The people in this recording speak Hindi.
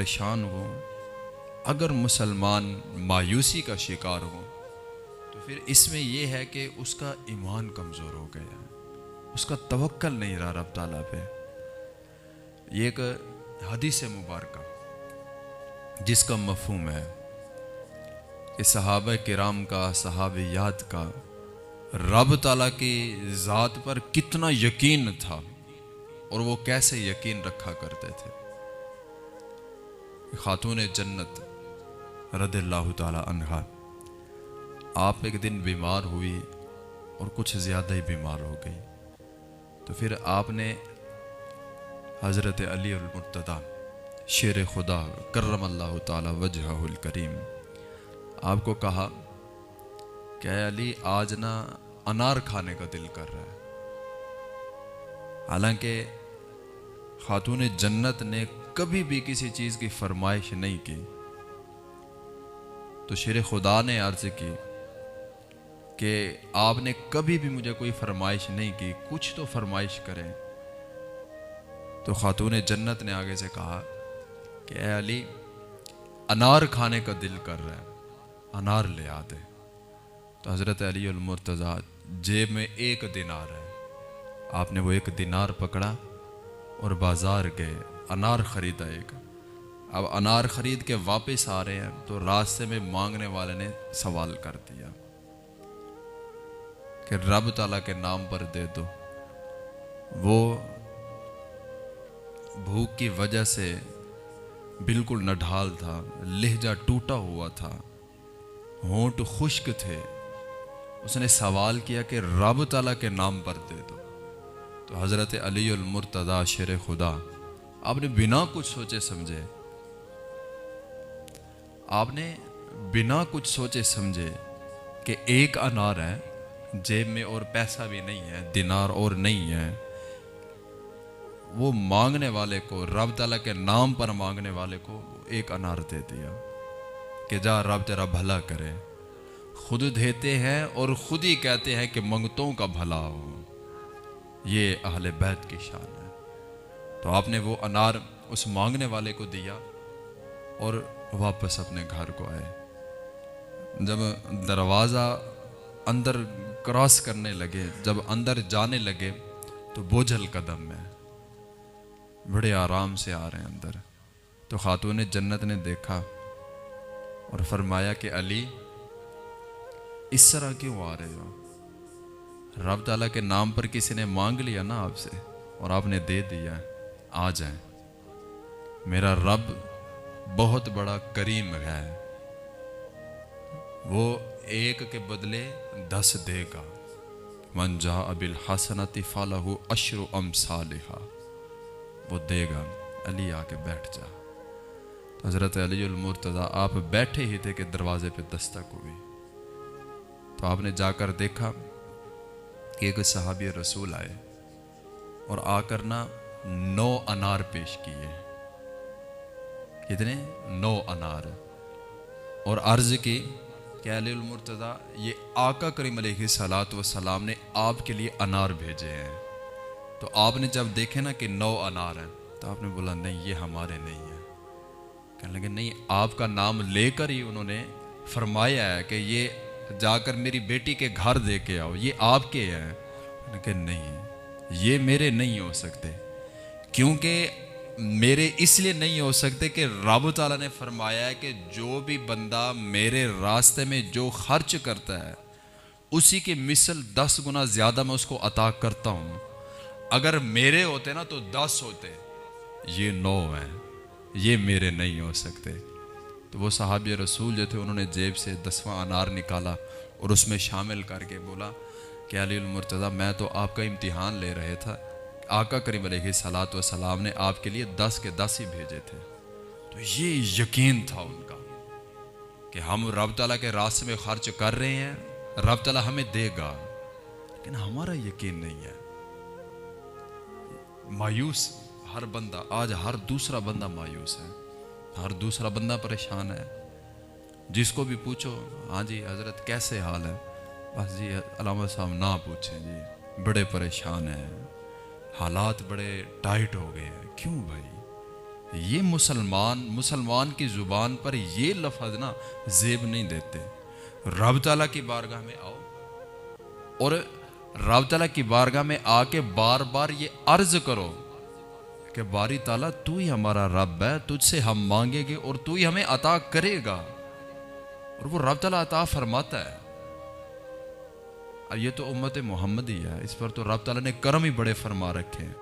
परेशान हो, अगर मुसलमान मायूसी का शिकार हो तो फिर इसमें यह है कि उसका ईमान कमज़ोर हो गया है। उसका तवक्ल नहीं रहा रब ताला पे। ये एक हदीस मुबारक, जिसका मफहम है कि सहाब कराम का सहाबियात का, रब ताला की ज़ात पर कितना यकीन था और वो कैसे यकीन रखा करते थे। खातून जन्नत रदल्ला तहा आप एक दिन बीमार हुई और कुछ ज़्यादा ही बीमार हो गई। तो फिर आपने हज़रत अली मुर्तदा शेर खुदा करम अल्लाह तजहुल करीम, आपको कहा, क्या अली आज ना अनार खाने का दिल कर रहा है? हालाँकि खातून जन्नत ने कभी भी किसी चीज़ की फरमाइश नहीं की। तो शेर खुदा ने अर्ज़ की कि आपने कभी भी मुझे कोई फरमाइश नहीं की, कुछ तो फरमाइश करें। तो खातून जन्नत ने आगे से कहा कि अली, अनार खाने का दिल कर रहा है, अनार ले आते तो हज़रत अली मुर्तज़ा, जेब में एक दिनार है। आपने वो एक दिनार पकड़ा और बाज़ार गए। अनार ख़रीदा एक। अब अनार ख़रीद के वापस आ रहे हैं तो रास्ते में मांगने वाले ने सवाल कर दिया कि रब ताला के नाम पर दे दो। वो भूख की वजह से बिल्कुल नढाल था, लहजा टूटा हुआ था, होंठ खुश्क थे। उसने सवाल किया कि रब ताला के नाम पर दे दो। तो हज़रत अली मुर्तदा शेर खुदा आपने बिना कुछ सोचे समझे। आपने बिना कुछ सोचे समझे कि एक अनार है, जेब में और पैसा भी नहीं है, दिनार और नहीं है। वो मांगने वाले को, रब तला के नाम पर मांगने वाले को एक अनार दे दिया कि जा रब तेरा भला करे। खुद देते हैं और खुद ही कहते हैं कि मंगतों का भला हो। ये अहले बैत की शान है। तो आपने वो अनार उस मांगने वाले को दिया और वापस अपने घर को आए। जब दरवाज़ा अंदर क्रॉस करने लगे, जब अंदर जाने लगे तो बोझल कदम में बड़े आराम से आ रहे हैं अंदर। तो खातून जन्नत ने देखा और फरमाया कि, अली, इस तरह क्यों आ रहे हो? रब ताला के नाम पर किसी ने मांग लिया ना आपसे और आपने दे दिया आ जाए। मेरा रब बहुत बड़ा करीम है। वो एक के बदले दस देगा। मन जा अबिल हसनती फालहू अशरु अम सालिहा। वो देगा, अली आके बैठ जा। हज़रत अली मुर्तज़ा, आप बैठे ही थे कि दरवाजे पे दस्तक हुई। तो आपने जाकर देखा कि एक सहाबी रसूल आए और आकर ना नौ अनार पेश किए। कितने? नौ अनार। और अर्ज़ की मुर्तज़ा, ये आका करीम सलात व सलाम ने आपके लिए अनार भेजे हैं। तो आपने जब देखे ना कि नौ अनार हैं तो आपने बोला, नहीं, ये हमारे नहीं है। कहने लगे, नहीं, आपका नाम लेकर ही उन्होंने फरमाया है कि ये जाकर मेरी बेटी के घर दे के आओ, ये आपके हैं। कि नहीं, ये मेरे नहीं हो सकते। क्योंकि मेरे इसलिए नहीं हो सकते कि रब ताला ने फरमाया है कि जो भी बंदा मेरे रास्ते में जो खर्च करता है, उसी की मिसल दस गुना ज़्यादा मैं उसको अता करता हूँ। अगर मेरे होते ना तो दस होते। ये नौ हैं। ये मेरे नहीं हो सकते। तो वो साहब रसूल जो थे, उन्होंने जेब से दसवां अनार निकाला और उसमें शामिल करके बोला कि अली मुर्तज़ा, मैं तो आपका इम्तिहान ले रहे था। आका करीम सलात सलाम ने आपके लिए दस के दस ही भेजे थे। तो ये यकीन था उनका कि हम रब तला के रास्ते में खर्च कर रहे हैं रब तला हमें देगा। लेकिन हमारा यकीन नहीं है। मायूस, हर बंदा, आज हर दूसरा बंदा मायूस है। हर दूसरा बंदा परेशान है। जिसको भी पूछो हाँ जी, हज़रत, कैसे हाल है? बस जी अलामा साहब ना पूछें जी, बड़े परेशान हैं। हालात बड़े टाइट हो गए हैं। क्यों भाई? ये मुसलमान मुसलमान की ज़ुबान पर ये लफज ना जेब नहीं देते। रब तला की बारगाह में आओ। और रब तला की बारगाह में आके बार बार ये अर्ज़ करो कि बारी ताला, तू ही हमारा रब है, तुझसे हम मांगेंगे और तू ही हमें अता करेगा। और वो रब तला अता फरमाता है। ये तो उम्मत मोहम्मद ही है। इस पर तो रब ताला ने करम ही बड़े फरमा रखे हैं।